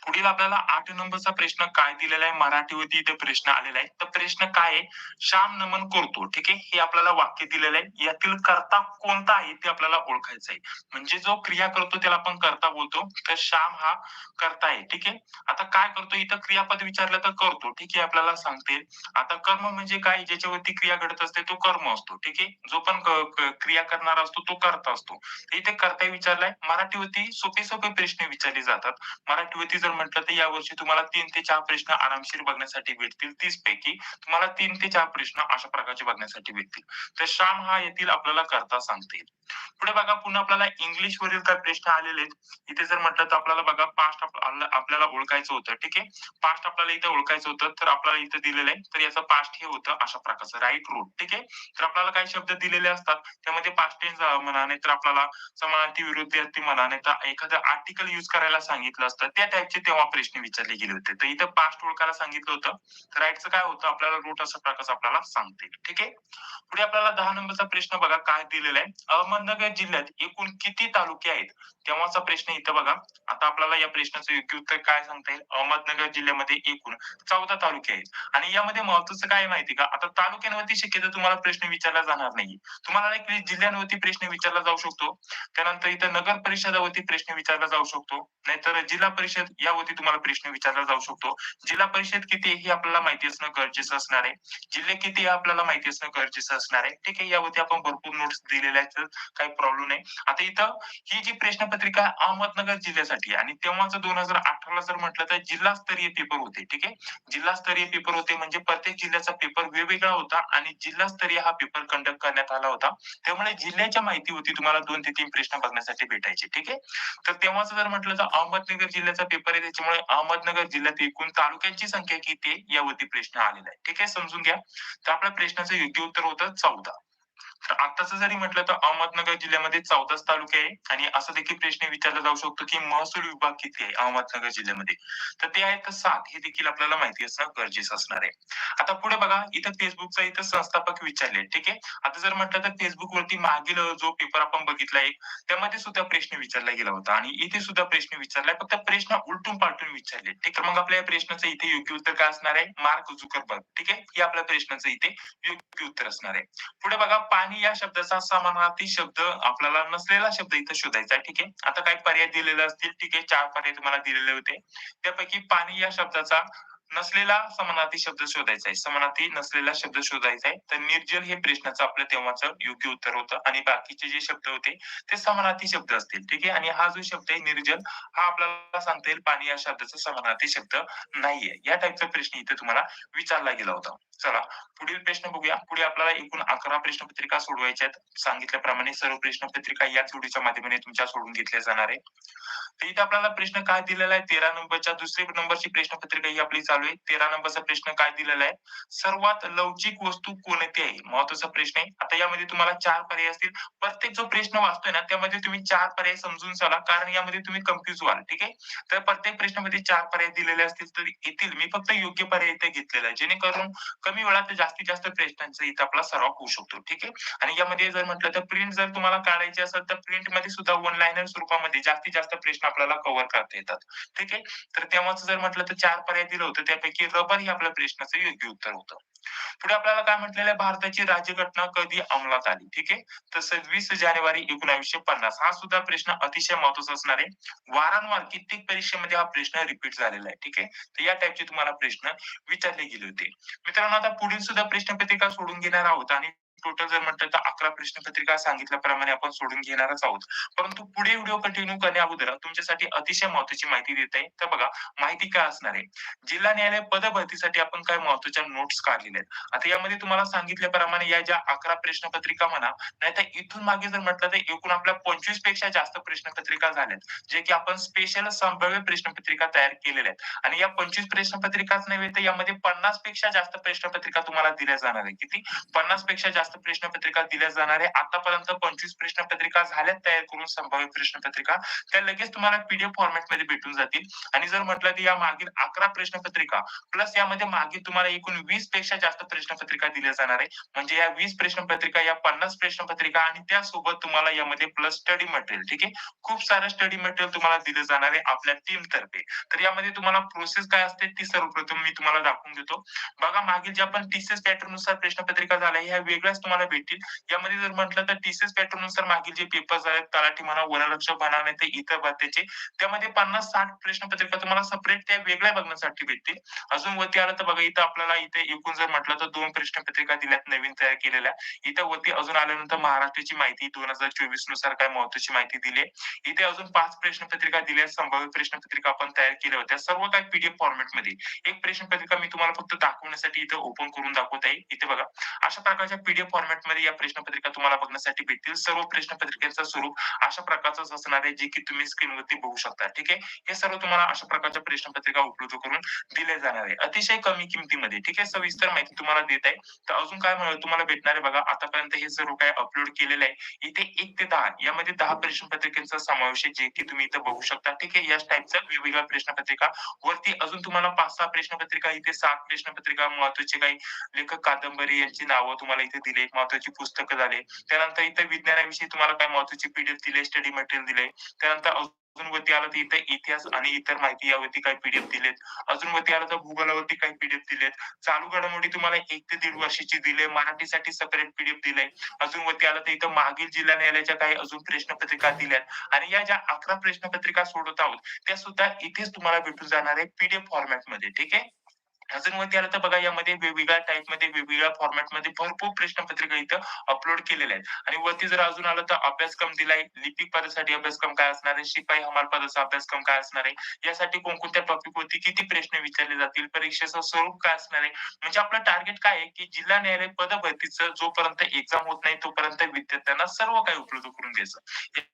पुढील आपल्याला आठ नंबरचा प्रश्न काय दिलेला आहे मराठीवरती इथे प्रश्न आलेला आहे. तर प्रश्न काय आहे? श्याम नमन करतो ठीक आहे? हे आपल्याला वाक्य दिलेलं आहे. यातील कर्ता कोणता आहे ते आपल्याला ओळखायचं आहे म्हणजे जो क्रिया करतो त्याला आपण कर्ता बोलतो. तर श्याम हा कर्ता आहे ठीक आहे? आता काय करतो? इथं क्रियापद विचार विचारलं तर करतो ठीक आहे आपल्याला सांगते. आता कर्म म्हणजे काय? ज्याच्यावरती क्रिया घडत असते तो कर्म असतो ठीक आहे? जो पण क्रिया करणारा असतो तो करता असतो. इथे करता विचारलाय मराठीवरती सोपे सोपे प्रश्न विचारले जातात. मराठीवरती जर म्हटलं तर यावर्षी तुम्हाला तीन ते चार प्रश्न आरामशीर बघण्यासाठी भेटतील तीस पैकी तुम्हाला तीन ते चार प्रश्न अशा प्रकारचे बघण्यासाठी भेटतील. तर श्याम हा येथील आपल्याला करता सांगता. येईल पुढे बघा पुन्हा आपल्याला इंग्लिश वरील काय प्रश्न आलेले आहेत? इथे जर म्हटलं तर आपल्याला बघा पास्ट आपल्याला ओळखायचं होतं ठीक आहे? पास्ट आपल्याला आपल्याला इथे ओळखायचं होतं तर आपल्याला इथे दिलेलं आहे. तर याचं पास्ट हे होतं अशा प्रकारचं. राईट रूट ठीक आहे? तर आपल्याला काही शब्द दिलेले असतात. त्यामध्ये पास्ट टेन्स म्हणा नाही तर आपल्याला समानार्थी विरुद्धार्थी म्हणा नाही तर एखादं आर्टिकल युज करायला सांगितलं असतं त्या टाईपचे तेव्हा प्रश्न विचारले गेले होते. तर इथं पास्ट ओळखायला सांगितलं होतं. तर राईटचं काय होतं? आपल्याला रूट अशा प्रकारचं आपल्याला सांगते. ठीक आहे? पुढे आपल्याला दहा नंबरचा प्रश्न बघा काय दिलेला आहे. अहमदनगर जिल्ह्यात एकूण किती तालुके आहेत? तेव्हाचा प्रश्न इथं बघा. आता आपल्याला या प्रश्नाचं योग्य उत्तर काय सांगता येईल? अहमदनगर जिल्ह्यामध्ये एकूण चौदा तालुके आहेत. आणि यामध्ये महत्वाचं काय माहिती का? आता तालुक्यांवरती शक्यतो तुम्हाला प्रश्न विचारला जाणार नाही तुम्हाला एक जिल्ह्यांवरती प्रश्न विचारला जाऊ शकतो. त्यानंतर इथं नगर परिषदावरती प्रश्न विचारला जाऊ शकतो. नाहीतर जिल्हा परिषद यावरती तुम्हाला प्रश्न विचारला जाऊ शकतो. जिल्हा परिषद किती हे आपल्याला माहिती असणं गरजेचं असणार आहे. जिल्हे किती आपल्याला माहिती असणं गरजेचं असणार आहे. ठीक आहे यावरती आपण भरपूर नोट्स दिलेल्या आहेत. काही प्रॉब्लेम नाही. आता इथं ही जी प्रश्नपत्रिका आहे अहमदनगर जिल्ह्यासाठी आणि तेव्हाच दोन हजार अठराला जर म्हटलं तर जिल्हास्तरीय पेपर होते. ठीक आहे? जिल्हास्तरीय पेपर होते म्हणजे प्रत्येक जिल्ह्याचा पेपर वेगवेगळा होता आणि जिल्हास्तरीय हा पेपर कंडक्ट करण्यात आला होता. त्यामुळे जिल्ह्याच्या माहितीवरती तुम्हाला दोन ते तीन प्रश्न बघण्यासाठी भेटायचे ठीक आहे? तर तेव्हाच जर म्हटलं तर अहमदनगर जिल्ह्याचा पेपर आहे त्याच्यामुळे अहमदनगर जिल्ह्यात एकूण तालुक्यांची संख्या किती आहे? यावरती प्रश्न आलेला आहे ठीक आहे? समजून घ्या. तर आपल्या प्रश्नाचं योग्य उत्तर होतं चौदा. तर आताच जरी म्हटलं तर अहमदनगर जिल्ह्यामध्ये चौदाच तालुके आहे. आणि असं देखील प्रश्न विचारला जाऊ शकतो की महसूल विभाग किती आहे अहमदनगर जिल्ह्यामध्ये? तर ते आहेत सात. हे देखील आपल्याला माहिती असणं गरजेचं असणार आहे. आता पुढे बघा इथं फेसबुकचा इथं संस्थापक विचारले ठीक आहे? आता जर म्हटलं तर फेसबुक वरती मागील जो पेपर आपण बघितला आहे त्यामध्ये सुद्धा प्रश्न विचारला गेला होता. आणि इथे सुद्धा प्रश्न विचारलाय फक्त प्रश्न उलटून पालटून विचारले ठीक आहे? मग आपल्या या प्रश्नाचं इथे योग्य उत्तर काय असणार आहे? मार्क झुकरबर्ग ठीक आहे? हे आपल्या प्रश्नाचं इथे योग्य उत्तर असणार आहे. पुढे बघा पाणी आणि या शब्दाचा समानार्थी शब्द आपल्याला नसलेला शब्द इथं शोधायचा आहे ठीक आहे? आता काही पर्याय दिलेले असतील ठीक आहे? चार पर्याय तुम्हाला दिलेले होते. त्यापैकी पाणी या शब्दाचा नसलेला समानार्थी शब्द शोधायचा आहे. समानार्थी नसलेला शब्द शोधायचा आहे. तर निर्जल हे प्रश्नाचं आपलं तेव्हाच योग्य उत्तर होतं. आणि बाकीचे जे शब्द होते ते समानार्थी शब्द असतील. ठीक आहे? आणि हा जो शब्द आहे निर्जल हा आपल्याला सांगता येईल पाणी या शब्दाचा समानार्थी शब्द नाहीये. या टाईपचा प्रश्न इथे तुम्हाला विचारला गेला होता. चला पुढील प्रश्न बघूया. पुढे आपल्याला एकूण अकरा प्रश्नपत्रिका सोडवायच्या आहेत. सांगितल्याप्रमाणे सर्व प्रश्नपत्रिका या जोडीच्या माध्यमाने तुमच्या सोडून घेतल्या जाणार आहे. तर इथे आपल्याला प्रश्न काय दिलेला आहे? तेरा नंबरच्या दुसरी नंबरची प्रश्नपत्रिका ही आपली चालू आहे तेरा नंबरचा प्रश्न काय दिलेला आहे? सर्वात लवचिक वस्तू कोणती आहे? महत्त्वाचा प्रश्न आहे. आता यामध्ये तुम्हाला चार पर्याय असतील. प्रत्येक जो प्रश्न वाचतोय ना त्यामध्ये तुम्ही चार पर्याय समजून चला कारण यामध्ये तुम्ही कन्फ्युज व्हाल ठीक आहे? तर प्रत्येक प्रश्नामध्ये चार पर्याय दिलेले असतील तर येतील. मी फक्त योग्य पर्याय इथे घेतलेला आहे. जेणेकरून कमी वेळात जास्तीत जास्त प्रश्नांचा इथे आपला सराव होऊ शकतो ठीक आहे? आणि यामध्ये जर म्हटलं तर प्रिंट जर तुम्हाला काढायची असेल तर प्रिंटमध्ये सुद्धा वन लाईनर स्वरूपामध्ये जास्तीत जास्त प्रश्न आपल्याला कव्हर करता येतात ठीक आहे? तर तेव्हाच जर म्हटलं तर चार पर्याय दिलं होतं त्यापैकी रबर हे आपल्या प्रश्नाचं योग्य उत्तर होतं. पुढे आपल्याला काय म्हटलेलं आहे? भारताची राज्यघटना कधी अंमलात आली? ठीक आहे? तर सव्वीस जानेवारी एकोणावीसशे पन्नास. हा सुद्धा प्रश्न अतिशय महत्त्वाचा असणार आहे. वारंवार कित्येक परीक्षेमध्ये हा प्रश्न रिपीट झालेला आहे. ठीक आहे? तर या टाईपचे तुम्हाला प्रश्न विचारले गेले होते. मित्रांनो आता पुढील सुद्धा प्रश्नपत्रिका सोडून घेणार आहोत आणि टोटल जर म्हटलं तर अकरा प्रश्नपत्रिका सांगितल्याप्रमाणे आपण सोडून घेणारच आहोत. परंतु पुढे व्हिडिओ कंटिन्यू करण्या अगोदर तुमच्यासाठी अतिशय महत्वाची माहिती देत. आहे तर बघा माहिती काय असणार आहे? जिल्हा न्यायालय पदभरतीसाठी आपण काय महत्त्वाच्या नोट्स काढलेल्या आहेत? आता यामध्ये तुम्हाला सांगितल्याप्रमाणे या ज्या अकरा प्रश्नपत्रिका म्हणा नाही तर इथून मागे जर म्हटलं तर एकूण आपल्या पंचवीसपेक्षा जास्त प्रश्नपत्रिका झाल्यात जे की आपण स्पेशल संभाव्य प्रश्नपत्रिका तयार केलेल्या आहेत. आणि या पंचवीस प्रश्नपत्रिकाच नव्हे तर यामध्ये पन्नासपेक्षा जास्त प्रश्नपत्रिका तुम्हाला दिल्या जाणार आहे किती? पन्नासपेक्षा जास्त जास्त प्रश्नपत्रिका दिल्या जाणार आहे. आतापर्यंत पंचवीस प्रश्नपत्रिका झाल्यात तयार करून संभाव्य प्रश्नपत्रिका. त्या लगेच तुम्हाला पीडीएफ फॉर्मॅटमध्ये भेटून जातील. आणि जर म्हटलं तर या मागील अकरा प्रश्नपत्रिका प्लस यामध्ये मागे तुम्हाला एकूण वीसपेक्षा जास्त प्रश्नपत्रिका दिल्या जाणार आहे. म्हणजे या वीस प्रश्नपत्रिका या पन्नास प्रश्नपत्रिका आणि त्यासोबत तुम्हाला यामध्ये प्लस स्टडी मटेरियल ठीक आहे? खूप सारं स्टडी मटेरियल तुम्हाला दिलं जाणार आहे आपल्या टीम तर्फे. तर यामध्ये तुम्हाला प्रोसेस काय असते ती सर्वप्रथम मी तुम्हाला दाखवून देतो. बघा मागील जे आपण टीसीएस पॅटर्ननुसार प्रश्नपत्रिका झाल्या ह्या वेगळ्याच तुम्हाला भेटतील. यामध्ये जर म्हटलं तर टीसीएस पॅटर्ननुसार मागील जे पेपर्स आहेत तलाठी म्हणा वनलक्ष म्हणा नाही तर इतर भत्त्याचे त्यामध्ये पन्नास साठ प्रश्नपत्रिका तुम्हाला सेपरेट त्या वेगळ्या बघण्यासाठी भेटतील. अजून वरती आलं तर बघा इथं आपल्याला इथे एकूण जर म्हटलं तर दोन प्रश्नपत्रिका दिल्यात नवीन तयार केलेल्या. इथं वरती अजून आल्यानंतर महाराष्ट्राची माहिती दोन हजार चोवीसनुसार काय महत्वाची माहिती दिली इथे अजून पाच प्रश्नपत्रिका दिल्या संभाव्य प्रश्नपत्रिका आपण तयार केल्या होत्या. सर्व काय पीडीएफ फॉर्मॅटमध्ये एक प्रश्नपत्रिका मी तुम्हाला फक्त दाखवण्यासाठी इथे ओपन करून दाखवत आहे. इथे बघा. अशा प्रकारच्या पीडीएफ फॉर्मॅटमध्ये या प्रश्नपत्रिका तुम्हाला बघण्यासाठी भेटतील. सर्व प्रश्नपत्रिकेचं स्वरूप अशा प्रकारच असणार आहे जे की तुम्ही स्क्रीनवरती बघू शकता. ठीक आहे? हे सर्व तुम्हाला अशा प्रकारच्या प्रश्नपत्रिका उपलब्ध करून दिले जाणार आहे. अतिशय कमी किमतीमध्ये. ठीक आहे? सविस्तर माहिती तुम्हाला देत आहे. तर अजून काय तुम्हाला भेटणार आहे बघा. आतापर्यंत हे सर्व काय अपलोड केलेलं आहे. इथे एक ते दहा यामध्ये दहा प्रश्नपत्रिकेचा समावेश आहे जे की तुम्ही इथं बघू शकता. ठीक आहे? याच टाईपच्या वेगवेगळ्या प्रश्नपत्रिका. वरती अजून तुम्हाला पाच सहा प्रश्नपत्रिका इथे सात प्रश्नपत्रिका महत्त्वाचे काही. लेखक कादंबरी यांची नावं तुम्हाला इथे दिले महत्वाची पुस्तकं झाले. त्यानंतर इथं विज्ञानाविषयी तुम्हाला काय महत्वाची पीडीएफ दिले स्टडी मटेरियल दिले. त्यानंतर अजून वरती आलं तर इथे इतिहास आणि इतर माहिती यावरती काही पीडीएफ दिलेत. अजून वरती आलं तर भूगोलावरती काही पीडीएफ दिलेत. चालू घडामोडी तुम्हाला एक ते दीड वर्षाची दिले. मराठीसाठी सेपरेट पीडीएफ दिले. अजून वरती आलं तर इथं मागील जिल्हा न्यायालयाच्या काही अजून प्रश्नपत्रिका दिल्यात. आणि या ज्या अकरा प्रश्नपत्रिका सोडत आहोत त्या सुद्धा इथेच तुम्हाला भेटून जाणार आहे पीडीएफ फॉर्मॅटमध्ये. ठीक आहे? अजून वरती आलं तर बघा यामध्ये वेगवेगळ्या टाईपमध्ये वेगवेगळ्या फॉर्मॅटमध्ये भरपूर प्रश्नपत्रिका इथं अपलोड केलेल्या आहेत. आणि वरती जर अजून आलं तर अभ्यासक्रम दिलाय. लिपिक पदासाठी अभ्यासक्रम काय असणार आहे? शिपाई हमाल पदाचा अभ्यासक्रम काय असणार आहे? यासाठी कोणकोणत्या टॉपिक वरती किती प्रश्न विचारले जातील? परीक्षेचं स्वरूप काय असणार आहे? म्हणजे आपलं टार्गेट काय आहे? की जिल्हा न्यायालय पदभरतीचं जोपर्यंत एक्झाम होत नाही तोपर्यंत विद्यार्थ्यांना सर्व काही उपलब्ध करून द्यायचं.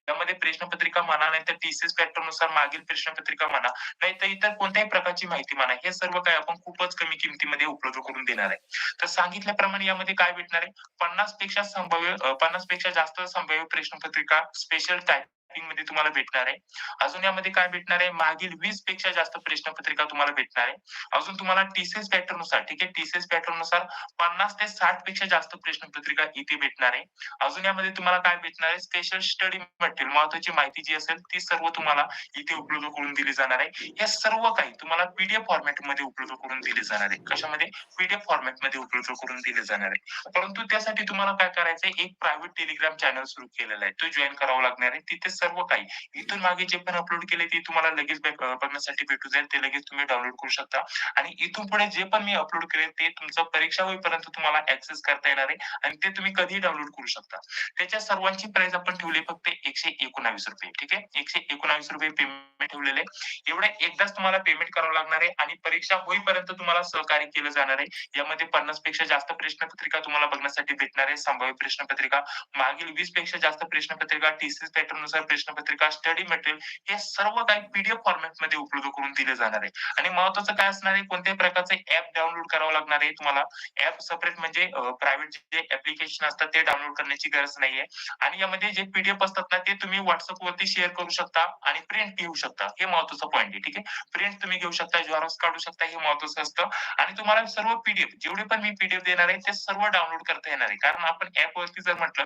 यामध्ये प्रश्नपत्रिका म्हणा नाही तर टीसीएस पॅटर्ननुसार मागील प्रश्नपत्रिका म्हणा नाही तर इतर कोणत्याही प्रकारची माहिती म्हणा हे सर्व काही आपण खूपच कमी किमतीमध्ये उपलब्ध करून देणार आहे. तर सांगितल्याप्रमाणे यामध्ये काय भेटणार आहे? पन्नासपेक्षा संभाव्य पन्नासपेक्षा जास्त संभाव्य प्रश्नपत्रिका स्पेशल टाईप मध्ये तुम्हाला भेटणार आहे. अजून यामध्ये काय भेटणार आहे? मागील वीसपेक्षा जास्त प्रश्नपत्रिका तुम्हाला भेटणार आहे. अजून तुम्हाला टीसीएस पॅटर्ननुसार ठीक आहे? टीसीएस पॅटर्ननुसार पन्नास ते साठपेक्षा जास्त प्रश्नपत्रिका इथे भेटणार आहे. अजून यामध्ये तुम्हाला काय भेटणार आहे? स्पेशल स्टडी मटेरियल महत्वाची माहिती जी असेल ती सर्व तुम्हाला इथे उपलब्ध करून दिली जाणार आहे. या सर्व काही तुम्हाला पीडीएफ फॉर्मॅटमध्ये उपलब्ध करून दिले जाणार आहे. कशामध्ये? पीडीएफ फॉर्मॅटमध्ये उपलब्ध करून दिले जाणार आहे. परंतु त्यासाठी तुम्हाला काय करायचंय? एक प्रायव्हेट टेलिग्राम चॅनल सुरू केलेला आहे. तो जॉईन करावा लागणार आहे. तिथे सर्व काही. इथून मागे जे पण अपलोड केले ते तुम्हाला लगेच बघण्यासाठी भेटू जाईल. ते लगेच तुम्ही डाउनलोड करू शकता. आणि इथून पुढे जे पण मी अपलोड केले ते तुमचं परीक्षा होईपर्यंत तुम्हाला ऍक्सेस करता येणार आहे. आणि ते तुम्ही कधीही डाउनलोड करू शकता. त्याच्या सर्वांची प्राइस आपण ठेवली फक्त एकशे एकोणावीस रुपये. ठीक आहे? एकशे एकोणावीस रुपये पेमेंट ठेवलेले. एवढे एकदाच तुम्हाला पेमेंट करावं लागणार आहे. आणि परीक्षा होईपर्यंत तुम्हाला सहकार्य केलं जाणार आहे. यामध्ये पन्नासपेक्षा जास्त प्रश्नपत्रिका तुम्हाला बघण्यासाठी भेटणार आहे. संभाव्य प्रश्नपत्रिका. मागील वीसपेक्षा जास्त प्रश्नपत्रिका टीसीएस पॅटर्ननुसार प्रश्नपत्रिका स्टडी मटेरियल हे सर्व काही पीडीएफ फॉर्मॅटमध्ये उपलब्ध करून दिले जाणार आहे. आणि महत्वाचं काय असणार आहे? कोणत्याही प्रकारचे ऍप डाउनलोड करावं लागणार आहे तुम्हाला. ऍप सेपरेट म्हणजे प्रायव्हेट जे ऍप्लिकेशन असतात ते डाउनलोड करण्याची गरज नाहीये. आणि यामध्ये जे पीडीएफ असतात ना ते तुम्ही व्हॉट्सअप वरती शेअर करू शकता आणि प्रिंट घेऊ शकता. हे महत्वाचं पॉईंट आहे ठीक आहे? प्रिंट तुम्ही घेऊ शकता ज्वारस काढू शकता हे महत्वाचं असतं. आणि तुम्हाला सर्व पीडीएफ जेवढे पण मी पीडीएफ देणार आहे ते सर्व डाउनलोड करता येणार आहे. कारण आपण ऍप वरती जर म्हटलं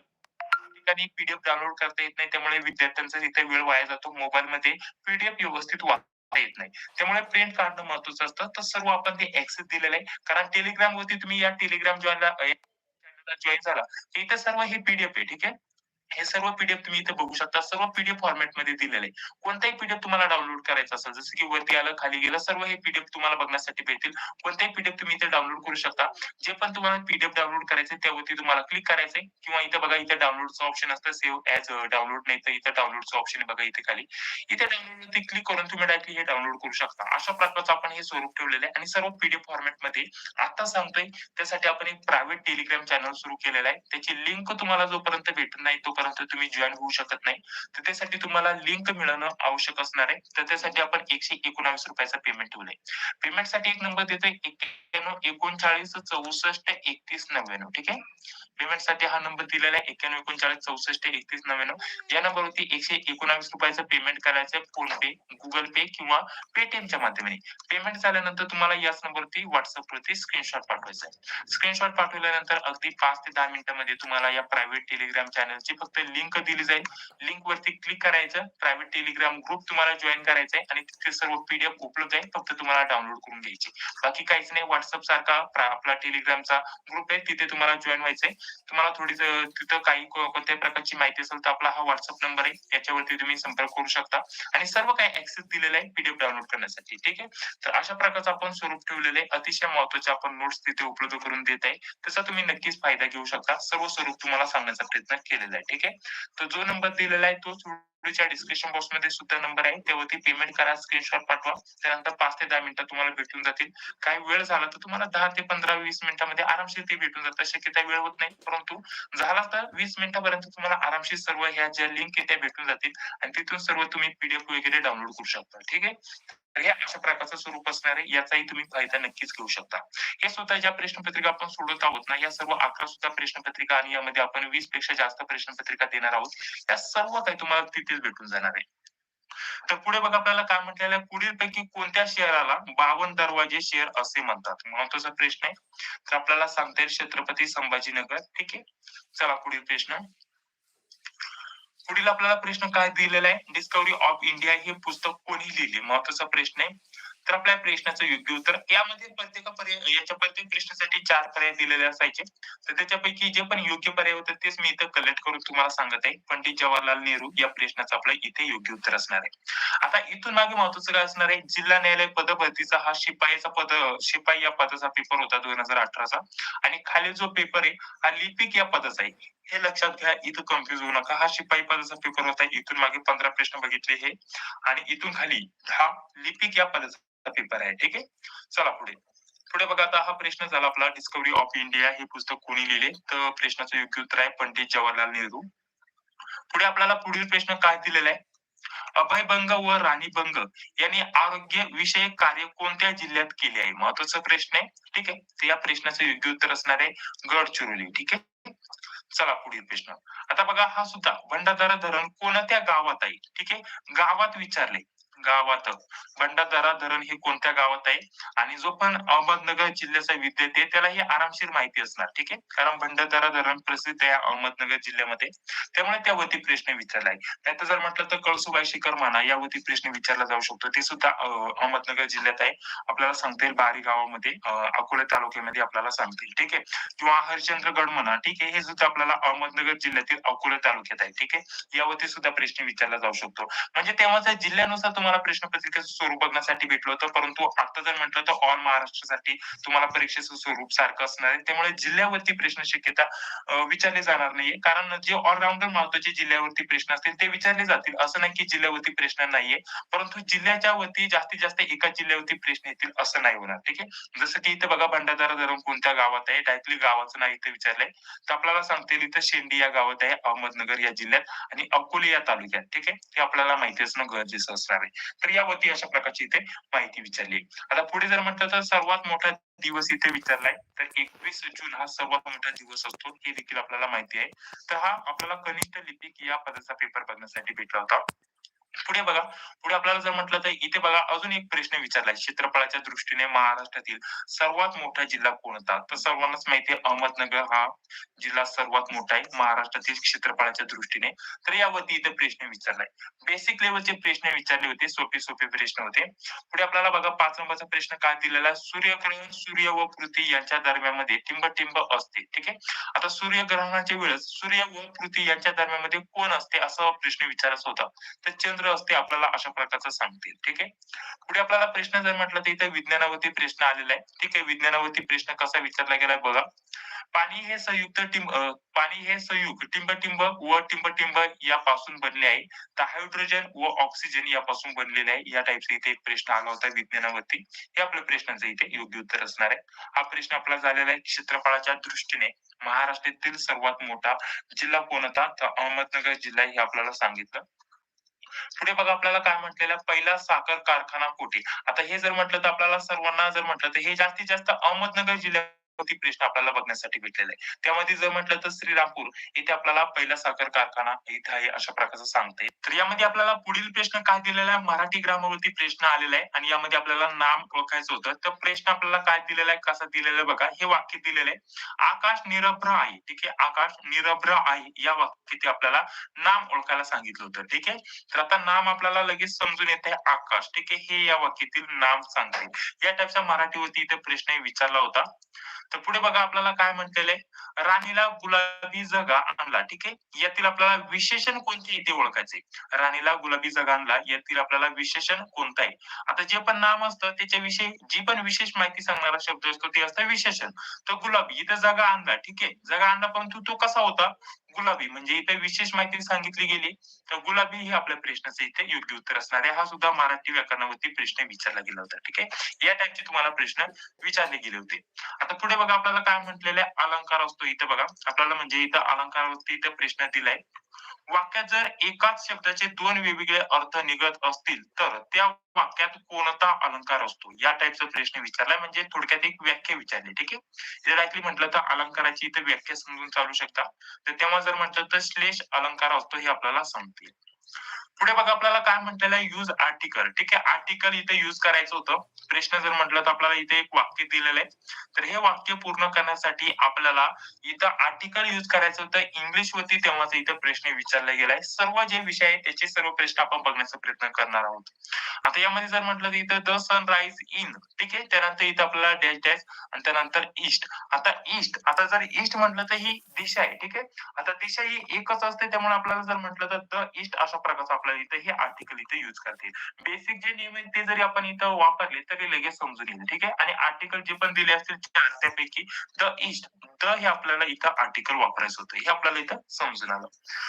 ठिकाणी पीडीएफ डाउनलोड करता येत नाही. त्यामुळे विद्यार्थ्यांचा तिथे वेळ वाया जातो मोबाईलमध्ये पीडीएफ व्यवस्थित वाचता येत नाही. त्यामुळे प्रिंट काढणं महत्वाचं असतं. तर सर्व आपण ते ऍक्सेस दिलेलं आहे. कारण टेलिग्राम वरती तुम्ही या टेलिग्राम जॉईनला जॉईन झाला. इथे सर्व हे पीडीएफ आहे. ठीक आहे? हे सर्व पीडीएफ तुम्ही इथे बघू शकता. सर्व पीडीएफ फॉर्मॅटमध्ये दिलेले आहे. कोणताही पीडीएफ तुम्हाला डाउनलोड करायचा असेल जसं की वरती आलं खाली गेलं सर्व हे पीडीएफ तुम्हाला बघण्यासाठी भेटतील. कोणताही पीडीएफ तुम्ही इथे डाउनलोड करू शकता. जे पण तुम्हाला पीडीएफ डाउनलोड करायचे त्यावरती तुम्हाला क्लिक करायचंय. किंवा इथे बघा इथे डाउनलोडचं ऑप्शन असतं सेव्ह ऍज डाउनलोड नाही तर इथे डाउनलोडचं ऑप्शन आहे बघा इथे खाली. इथे डाउनलोड क्लिक करून तुम्ही डायरेक्टली हे डाउनलोड करू शकता. अशा प्रकारचं आपण हे स्वरूप ठेवलेलं आहे. आणि सर्व पीडीएफ फॉर्मॅटमध्ये आता सांगतोय त्यासाठी आपण एक प्रायव्हेट टेलिग्राम चॅनल सुरू केलेला आहे. त्याची लिंक तुम्हाला जोपर्यंत भेटत नाही तोपर्यंत तुम्ही जॉईन होऊ शकत नाही. तर त्यासाठी तुम्हाला लिंक मिळणं आवश्यक असणार आहे. तर त्यासाठी आपण एकशे एकोणावीस रुपयाचा पेमेंट ठेवलंय. पेमेंटसाठी एक नंबर देतोय एक्क्याण्णव एकोणचाळीस चौसष्ट एकतीस नव्याण्णव. ठीक आहे? पेमेंटसाठी हा नंबर दिलेला आहे. एक्क्याण्णव एकोणचाळीस चौसष्ट एकतीस नव्याण्णव. या नंबरवरती एकशे एकोणावीस रुपयाचं पेमेंट करायचं फोन पे गुगल पे किंवा पेटीएमच्या माध्यमाने. पेमेंट झाल्यानंतर तुम्हाला याच नंबरवरती व्हॉट्सअप वरती स्क्रीनशॉट पाठवायचा आहे स्क्रीनशॉट पाठवल्यानंतर अगदी पाच ते दहा मिनिटांमध्ये तुम्हाला या प्रायव्हेट टेलिग्राम चॅनलची फक्त फक्त लिंक दिली जाईल. लिंक वरती क्लिक करायचं. प्रायव्हेट टेलिग्राम ग्रुप तुम्हाला जॉईन करायचा आहे आणि तिथे सर्व पीडीएफ उपलब्ध आहे. फक्त तुम्हाला डाउनलोड करून घ्यायची बाकी काहीच नाही. व्हॉट्सअप सारखा आपला टेलिग्रामचा ग्रुप आहे. तिथे तुम्हाला जॉईन व्हायचंय. तुम्हाला थोडी तिथं काही कोणत्याही प्रकारची माहिती असेल तर आपला हा व्हॉट्सअप नंबर आहे. याच्यावरती तुम्ही संपर्क करू शकता. आणि सर्व काही ऍक्सेस दिलेला आहे पीडीएफ डाउनलोड करण्यासाठी. ठीक आहे? तर अशा प्रकारचं आपण स्वरूप ठेवलेलं आहे. अतिशय महत्त्वाचे आपण नोट्स तिथे उपलब्ध करून देत आहे. त्याचा तुम्ही नक्कीच फायदा घेऊ शकता. सर्व स्वरूप तुम्हाला सांगण्याचा प्रयत्न केलेला आहे? ठीक आहे? तर जो नंबर दिलेला आहे तोच व्हिडिओच्या डिस्क्रिप्शन बॉक्समध्ये सुद्धा नंबर आहे. त्यावरती पेमेंट करा स्क्रीनशॉट पाठवा. त्यानंतर पाच ते दहा मिनिटात तुम्हाला भेटून जातील. काही वेळ झाला तर तुम्हाला दहा ते पंधरा वीस मिनिटांमध्ये आरामशीर ते भेटून जातात शक्यता वेळ होत नाही. परंतु झाला तर वीस मिनिटापर्यंत तुम्हाला आरामशीर सर्व ह्या ज्या लिंक आहे त्या भेटून जातील. आणि तिथून सर्व तुम्ही पीडीएफ वगैरे डाउनलोड करू शकता. ठीक आहे? तर हे अशा प्रकारचं स्वरूप असणार आहे. याचाही तुम्ही फायदा नक्कीच घेऊ शकता. हे सुद्धा ज्या प्रश्नपत्रिका आपण सोडवत आहोत ना या सर्व अकरा सुद्धा प्रश्नपत्रिका आणि यामध्ये आपण वीसपेक्षा जास्त प्रश्नपत्रिका देणार आहोत. या सर्व काही तुम्हाला तिथे नक्कीच भेटून जाणार आहे. तर पुढे बघा आपल्याला काय म्हटलेलं आहे? पुढील पैकी कोणत्या शहराला बावन दरवाजे शहर असे म्हणतात? महत्त्वाचा प्रश्न आहे. तर आपल्याला सांगता येईल छत्रपती संभाजीनगर. ठीक आहे? चला पुढील प्रश्न. पुढील आपल्याला प्रश्न काय दिलेला आहे? डिस्कवरी ऑफ इंडिया हे पुस्तक कोणी लिहिले? महत्त्वाचा प्रश्न आहे. तर आपल्या प्रश्नाचं योग्य उत्तर. यामध्ये प्रत्येक पर्याय याच्या प्रत्येक प्रश्नासाठी चार पर्याय दिलेले असायचे. तर त्याच्यापैकी जे पण योग्य पर्याय होते तेच मी इथं कलेक्ट करून तुम्हाला सांगत आहे. पंडित जवाहरलाल नेहरू या प्रश्नाचं आपलं इथे योग्य उत्तर असणार आहे. आता इथून मागे महत्वाचं काय असणार आहे? जिल्हा न्यायालय पदभरतीचा हा शिपाईचा पद शिपाई या पदाचा पेपर होता दोन हजार अठराचा. आणि खाली जो पेपर आहे हा लिपिक या पदाचा आहे. हे लक्षात घ्या इथं कन्फ्युज होऊ नका. हा शिपाई पदाचा पेपर होता. इथून मागे पंधरा प्रश्न बघितले हे. आणि इथून खाली हा लिपिक या पदाचा पेपर आहे ठीक आहे? चला पुढे. पुढे बघा आता हा प्रश्न झाला आपला डिस्कवरी ऑफ इंडिया हे पुस्तक कोणी लिहिले? तर प्रश्नाचं योग्य उत्तर आहे पंडित जवाहरलाल नेहरू. पुढे आपल्याला पुढील प्रश्न काय दिलेला आहे? अभय बंग व राणी बंग यांनी आरोग्य विषयक कार्य कोणत्या जिल्ह्यात केले आहे? महत्त्वाचा प्रश्न आहे ठीक आहे? तर या प्रश्नाचं योग्य उत्तर असणार आहे गडचिरोली ठीक आहे? चला पुढील प्रश्न. आता बघा हा सुद्धा भंडारदरा धरण कोणत्या गावात आहे? ठीक आहे? गावात विचारले. गावात. भंडारदरा धरण हे कोणत्या गावात आहे? आणि जो पण अहमदनगर जिल्ह्याचा विद्यार्थी आहे त्याला ही आरामशीर माहिती असणार ठीक आहे? कारण भंडारदरा धरण प्रसिद्ध आहे अहमदनगर जिल्ह्यामध्ये. त्यामुळे त्यावरती प्रश्न विचारलाय त्यात जर म्हटलं तर कळसुबाई शिखर माना यावरती प्रश्न विचारला जाऊ शकतो. ते सुद्धा अहमदनगर जिल्ह्यात आहे. आपल्याला सांगता येईल बारी गावामध्ये अकोले तालुक्यामध्ये आपल्याला सांगता येईल ठीक आहे? किंवा हरिश्चंद्रगड म्हणा ठीक आहे? हे सुद्धा आपल्याला अहमदनगर जिल्ह्यातील अकोले तालुक्यात आहे ठीक आहे? यावरती सुद्धा प्रश्न विचारला जाऊ शकतो. म्हणजे तेव्हा जिल्ह्यानुसार तुम्हाला प्रश्नपत्रिकेचं स्वरूप बघण्यासाठी भेटलं होतं. परंतु आता जर म्हटलं तर ऑल महाराष्ट्रासाठी तुम्हाला परीक्षेचं स्वरूप सारखं असणार आहे. त्यामुळे जिल्ह्यावरती प्रश्न शक्यता विचारले जाणार नाहीये. कारण जे ऑलराऊंडर महत्त्वाचे जिल्ह्यावरती प्रश्न असतील ते विचारले जातील. असं नाही की जिल्ह्यावरती प्रश्न नाहीये. परंतु जिल्ह्याच्या वरती जास्तीत जास्त एका जिल्ह्यावरती प्रश्न येतील असं नाही होणार. ठीक आहे? जसं की इथे बघा भंडारदारा धरण कोणत्या गावात आहे? डायरेक्टली गावाचं नाव इथे विचारलंय. तर आपल्याला सांगता येईल इथं शेंडी या गावात आहे अहमदनगर या जिल्ह्यात आणि अकोले या तालुक्यात. ठीक आहे? ते आपल्याला माहिती असणं गरजेचं असणार आहे. तर यावरती अशा प्रकारची इथे माहिती विचारली आहे. आता पुढे जर म्हटलं तर सर्वात मोठा दिवस इथे विचारलाय तर एकवीस जून हा सर्वात मोठा दिवस असतो हे देखील आपल्याला माहिती आहे तर हा आपल्याला कनिष्ठ लिपिक या पदाचा पेपर बघण्यासाठी भेटला होता पुढे बघा. पुढे आपल्याला जर म्हटलं तर इथे बघा अजून एक प्रश्न विचारलाय. क्षेत्रफळाच्या दृष्टीने महाराष्ट्रातील सर्वात मोठा जिल्हा कोणता? तर सर्वांनाच माहिती आहे अहमदनगर हा जिल्हा सर्वात मोठा आहे महाराष्ट्रातील क्षेत्रफळाच्या दृष्टीने. तर यावरती इथे प्रश्न विचारलाय. बेसिक लेवलचे प्रश्न विचारले होते सोपे सोपे प्रश्न होते. पुढे आपल्याला बघा पाच नंबरचा प्रश्न काय दिलेला सूर्यग्रहण सूर्य व पृथ्वी यांच्या दरम्यानमध्ये टिंब असते. ठीक आहे? आता सूर्यग्रहणाच्या वेळेस सूर्य व पृथ्वी यांच्या दरम्यानमध्ये कोण असते? असा प्रश्न विचारायचा होता. तर चंद्र असते आपल्याला अशा प्रकारचं सांगतील ठीक आहे? पुढे आपल्याला प्रश्न जर म्हटलं तर इथे विज्ञानावरती प्रश्न आलेला आहे. ठीक आहे? विज्ञानावरती प्रश्न कसा विचारला गेलाय बघा. पाणी हे संयुक्त टिंब पाणी हे संयुग टिंबटिंब व टिंबटिंब यापासून बनले आहे. तर हायड्रोजन व ऑक्सिजन यापासून बनलेले आहे. या टाईपचा इथे एक प्रश्न आला होता विज्ञानावरती. हे आपल्या प्रश्नाचं इथे योग्य उत्तर असणार आहे. हा प्रश्न आपला झालेला आहे क्षेत्रफळाच्या दृष्टीने. महाराष्ट्रातील सर्वात मोठा जिल्हा कोणता? तर अहमदनगर जिल्हा हे आपल्याला सांगितलं. पुढे बघा आपल्याला काय म्हटलेलं पहिला साखर कारखाना कुठे? आता हे जर म्हटलं तर आपल्याला सर्वांना जर म्हटलं तर हे जास्तीत जास्त अहमदनगर जिल्ह्यात प्रश्न आपल्याला बघण्यासाठी भेटलेला आहे त्यामध्ये जर म्हटलं तर श्रीरामपूर इथे आपल्याला पहिला साखर कारखाना इथे आहे अशा प्रकारचं सांगते तर यामध्ये आपल्याला पुढील प्रश्न काय दिलेला आहे? मराठी ग्रामावरती प्रश्न आलेला आहे आणि यामध्ये आपल्याला नाम ओळखायचं होतं. तर प्रश्न आपल्याला काय दिलेला आहे? कसा दिलेला आहे बघा. हे वाक्य दिलेलं आहे. आकाश निरभ्र आहे. ठीक आहे? आकाश निरभ्र आहे. या वाक्यात आपल्याला नाम ओळखायला सांगितलं होतं. ठीक आहे? तर आता नाम आपल्याला लगेच समजून येत आहे आकाश. ठीक आहे? हे या वाक्यातील नाम सांगते. या टाईपचा मराठीवरती इथे प्रश्न विचारला होता. तर पुढे बघा आपल्याला काय म्हटलेलं आहे. राणीला गुलाबी जगा आणला ठीक आहे? यातील आपल्याला विशेषण कोणते इथे ओळखायचे राणीला गुलाबी जगा आणला यातील आपल्याला विशेषण कोणतं आहे? आता जे पण नाम असतं त्याच्याविषयी जी पण विशेष माहिती सांगणारा शब्द असतो ते असतं विशेषण. तर गुलाबी इथं जगा आणला ठीक आहे? जगा आणला परंतु तो कसा होता? गुलाबी म्हणजे इथे विशेष माहिती सांगितली गेली तर गुलाबी हे आपल्या प्रश्नाचं इथे योग्य उत्तर असणार आहे. हा सुद्धा मराठी व्याकरणावरती प्रश्न विचारला गेला होता ठीक आहे? या टाइपचे तुम्हाला प्रश्न विचारले गेले होते. आता पुढे बघा आपल्याला काय म्हटलेलं आहे? अलंकार असतो इथं बघा. आपल्याला म्हणजे इथं अलंकारावरती इथं प्रश्न दिलाय. वाक्यात जर एकाच शब्दाचे दोन वेगवेगळे अर्थ निघत असतील तर त्या वाक्यात कोणता अलंकार असतो? या टाईपचा प्रश्न विचारलाय. म्हणजे थोडक्यात एक व्याख्या विचारली ठीक आहे? डायरेक्टली म्हटलं तर अलंकाराची इथे व्याख्या समजून चालू शकता. तर तेव्हा जर म्हटलं तर श्लेष अलंकार असतो हे आपल्याला सांगतील पुढे बघा आपल्याला काय म्हटलेलं आहे? युज आर्टिकल ठीक आहे आर्टिकल इथे युज करायचं होतं. प्रश्न जर म्हटलं तर आपल्याला इथे एक वाक्य दिलेलं आहे. तर हे वाक्य पूर्ण करण्यासाठी आपल्याला इथं आर्टिकल युज करायचं होतं. इंग्लिश वरती तेव्हाच इथं प्रश्न विचारला गेलाय. सर्व जे विषय आहेत त्याचे सर्व प्रश्न आपण बघण्याचा प्रयत्न करणार आहोत. आता यामध्ये जर म्हटलं तर इथं द सनराइज इन ठीक आहे त्यानंतर इथं आपल्याला डॅश डॅश आणि त्यानंतर ईस्ट आता ईस्ट आता जर ईस्ट म्हटलं तर ही दिशा आहे. ठीक आहे आता दिशा ही एकच असते त्यामुळे आपल्याला जर म्हटलं तर द ईस्ट अशा प्रकारचा आपल्याला इथं हे आर्टिकल इथे युज करते. बेसिक जे नियम आहेत ते जरी आपण इथं वापरले तरी लगेच समजून येईल ठीक आहे? आणि आर्टिकल जे पण दिले असतील चार त्यापैकी द इस्ट द हे आपल्याला इथं आर्टिकल वापरायचं होतं. हे आपल्याला इथं समजून आलं.